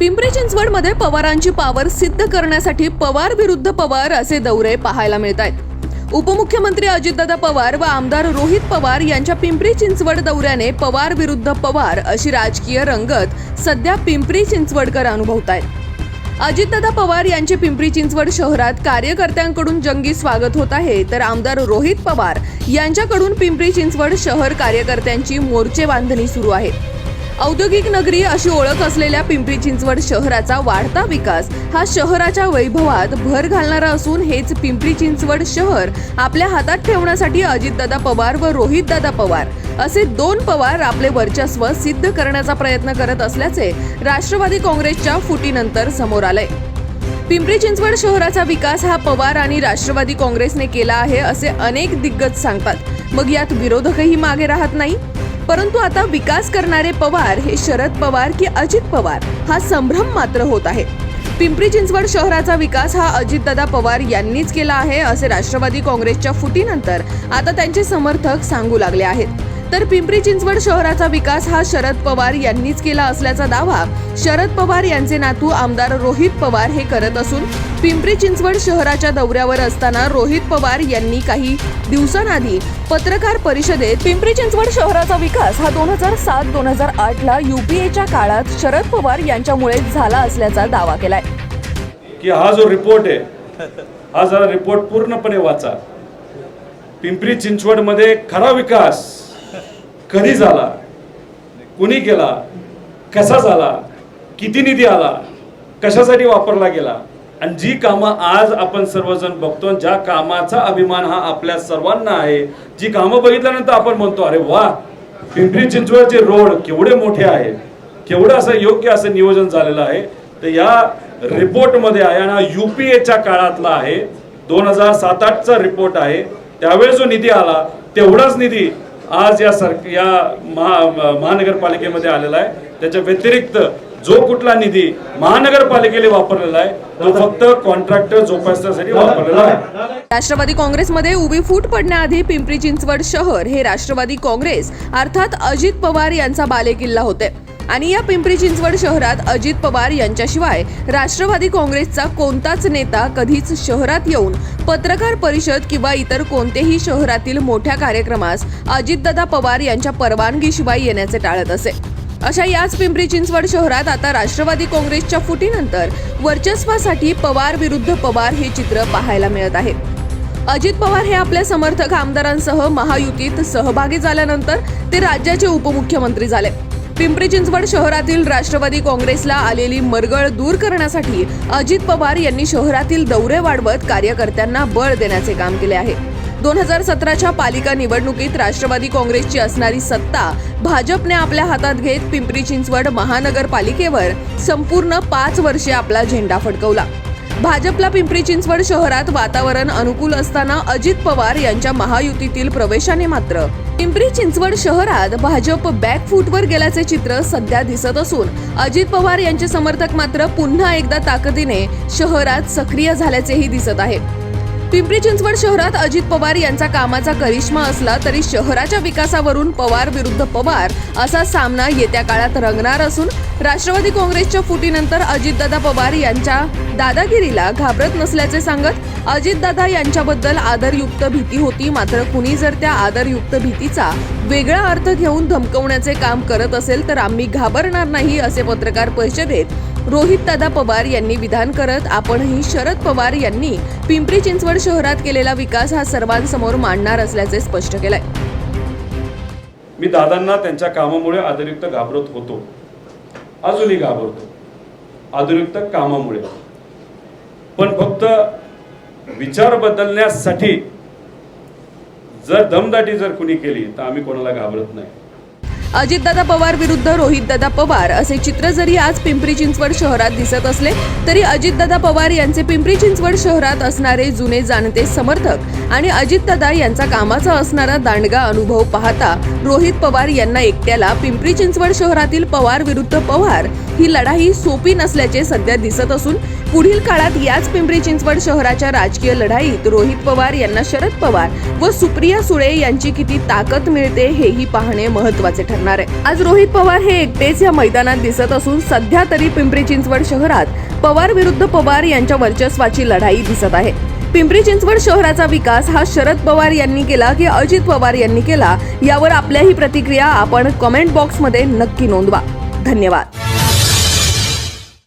पिंपरी चिंचवडमध्ये पवारांची पावर सिद्ध करण्यासाठी पवार विरुद्ध पवार असे दौरे पाहायला मिळत आहेत. उपमुख्यमंत्री अजितदादा पवार व आमदार रोहित पवार यांच्या पिंपरी चिंचवड दौऱ्याने पवार विरुद्ध पवार अशी राजकीय रंगत सध्या पिंपरी चिंचवडकर अनुभवत आहेत. अजितदादा पवार यांचे पिंपरी चिंचवड शहरात कार्यकर्त्यांकडून जंगी स्वागत होत आहे तर आमदार रोहित पवार यांच्याकडून पिंपरी चिंचवड शहर कार्यकर्त्यांची मोर्चे बांधणी सुरू आहे. औद्योगिक नगरी अशी ओळख असलेल्या पिंपरी चिंचवड शहराचा वाढता विकास हा शहराच्या वैभवात भर घालणारा असून हेच पिंपरी चिंचवड शहर आपल्या हातात ठेवण्यासाठी अजितदादा पवार व रोहितदादा पवार असे दोन पवार आपले वर्चस्व सिद्ध करण्याचा प्रयत्न करत असल्याचे राष्ट्रवादी काँग्रेसच्या फुटीनंतर समोर आलंय. पिंपरी चिंचवड शहराचा विकास हा पवार आणि राष्ट्रवादी काँग्रेसने केला आहे असे अनेक दिग्गज सांगतात. मग यात विरोधकही मागे राहत नाही? परंतु आता विकास करणारे पवार हे शरद पवार की अजित पवार हा संभ्रम मात्र होत आहे. पिंपरी चिंचवड शहराचा विकास हा अजितदादा पवार यांनीच केला आहे असे राष्ट्रवादी काँग्रेसच्या फुटीनंतर आता त्यांचे समर्थक सांगू लागले आहेत. तर पिंपरी चिंचवड शहराचा विकास हा शरद पवार यांनीच केला असल्याचा दावा. शरद पवार यांचे नातू आमदार रोहित पवार हे करत असून पिंपरी चिंचवड शहराच्या दौऱ्यावर असताना रोहित पवार यांनी काही दिवसांआधी पत्रकार परिषदेत पिंपरी चिंचवड शहराचा विकास हा दोन हजार सात दोन हजार आठ ला युपीएच्या काळात शरद पवार यांच्यामुळे झाला असल्याचा दावा केलाय. की हा जो रिपोर्ट आहे हा जरा रिपोर्ट पूर्णपणे वाचा. पिंपरी चिंचवडमध्ये खरा विकास कधी झाला? कुणी केला? कसा झाला? किती निधी आला? कशासाठी वापरला गेला? आणि जी कामं आज आपण सर्वजण बघतो आणि ज्या कामाचा अभिमान हा आपल्या सर्वांना आहे जी कामं बघितल्यानंतर आपण म्हणतो अरे वा पिंपरी चिंचवडचे रोड केवढे मोठे आहेत केवढं असं योग्य असं नियोजन झालेलं आहे. तर या रिपोर्टमध्ये आहे आणि हा एच्या काळातला आहे दोन हजार सात आठचा रिपोर्ट आहे त्यावेळेस जो निधी आला तेवढाच निधी आज या सर या महा महानगरपालिकेमध्ये आलेला आहे. त्याच्या व्यतिरिक्त जो कुठला निधी महानगरपालिकेने वापरलेला आहे तो फक्त कॉन्ट्रॅक्टर जोपासण्यासाठी वापरलेला आहे. राष्ट्रवादी काँग्रेसमध्ये उभी फूट पडण्याआधी पिंपरी चिंचवड शहर हे राष्ट्रवादी काँग्रेस अर्थात अजित पवार यांचा बालेकिल्ला होते. आणि या पिंपरी चिंचवड शहरात अजित पवार यांच्याशिवाय राष्ट्रवादी काँग्रेसचा कोणताच नेता कधीच शहरात येऊन पत्रकार परिषद किंवा इतर कोणतेही शहरातील मोठ्या कार्यक्रमास अजितदादा पवार यांच्या परवानगीशिवाय येण्याचे टाळत असे. अशा याच पिंपरी चिंचवड शहरात आता राष्ट्रवादी काँग्रेसच्या फुटीनंतर वर्चस्वासाठी पवार विरुद्ध पवार हे चित्र पाहायला मिळत आहे. अजित पवार हे आपल्या समर्थक आमदारांसह महायुतीत सहभागी झाल्यानंतर ते राज्याचे उपमुख्यमंत्री झाले. पिंपरी चिंचवड शहरातील राष्ट्रवादी काँग्रेसला आलेली मरगळ दूर करण्यासाठी अजित पवार यांनी शहरातील दौरे वाढवत कार्यकर्त्यांना बळ देण्याचे काम केले आहे. दोन हजार सतराच्या पालिका निवडणुकीत राष्ट्रवादी काँग्रेसची असणारी सत्ता भाजपने आपल्या हातात घेत पिंपरी चिंचवड महानगरपालिकेवर संपूर्ण पाच वर्षे आपला झेंडा फडकवला. भाजपला पिंपरी चिंचवड शहरात वातावरण अनुकूल असताना अजित पवार यांच्या महायुतीतील प्रवेशाने मात्र. पिंपरी चिंचवड शहरात भाजप बॅकफूटवर गेल्याचे चित्र सध्या दिसत असून अजित पवार यांचे समर्थक मात्र पुन्हा एकदा ताकदीने शहरात सक्रिय झाल्याचेही दिसत आहे. पिंपरी चिंचवड शहरात अजित पवार यांचा कामाचा करिश्मा असला तरी शहराच्या विकासावरून पवार विरुद्ध पवार असा सामना येत्या काळात रंगणार असून राष्ट्रवादी काँग्रेसच्या फुटीनंतर अजितदादा पवार यांच्या दादागिरीला घाबरत नसल्याचे सांगत अजितदादा यांच्याबद्दल आदरयुक्त भीती होती. मात्र कुणी जर त्या आदरयुक्त भीतीचा वेगळा अर्थ घेऊन धमकवण्याचे काम करत असेल तर आम्ही घाबरणार नाही असे पत्रकार परिषदेत रोहित दादा पवार यांनी विधान करत आपणही शरद पवार यांनी पिंपरी चिंचवड शहरात केलेला विकास हा सर्वांसमोर मांडणार असल्याचे स्पष्ट केलंय. मी दादांना त्यांच्या कामामुळे आदरयुक्त घाबरत होतो. अजूनही घाबरतो. आदरयुक्त कामामुळे. पण फक्त विचार बदलण्यासाठी जर दमदाटी जर कुणी केली तर आम्ही कोणाला घाबरत नाही. अजितदादा पवार विरुद्ध रोहितदादा पवार असे चित्र जरी आज पिंपरी चिंचवड शहरात दिसत असले तरी अजितदादा पवार यांचे पिंपरी चिंचवड शहरात असणारे जुने जाणते समर्थक आणि अजितदादा यांचा कामाचा असणारा दांडगा अनुभव पाहता रोहित पवार यांना एकट्याला पिंपरी चिंचवड शहरातील पवार विरुद्ध पवार ही लढाई सोपी नसल्याचे सध्या दिसत असून पुढील काळात याच पिंपरी चिंचवड शहराच्या राजकीय लढाईत रोहित पवार यांना शरद पवार व सुप्रिया सुळे यांची किती ताकद मिळते हेही पाहणे महत्त्वाचे ठरणार आहे. आज रोहित पवार हे एकटेच या मैदानात दिसत असून सध्या तरी पिंपरी चिंचवड शहरात पवार विरुद्ध पवार यांच्या वर्चस्वाची लढाई दिसत आहे. पिंपरी चिंचवड शहराचा विकास हा शरद पवार यांनी केला की अजित पवार यांनी केला यावर आपल्याही प्रतिक्रिया आपण कमेंट बॉक्समध्ये नक्की नोंदवा. धन्यवाद.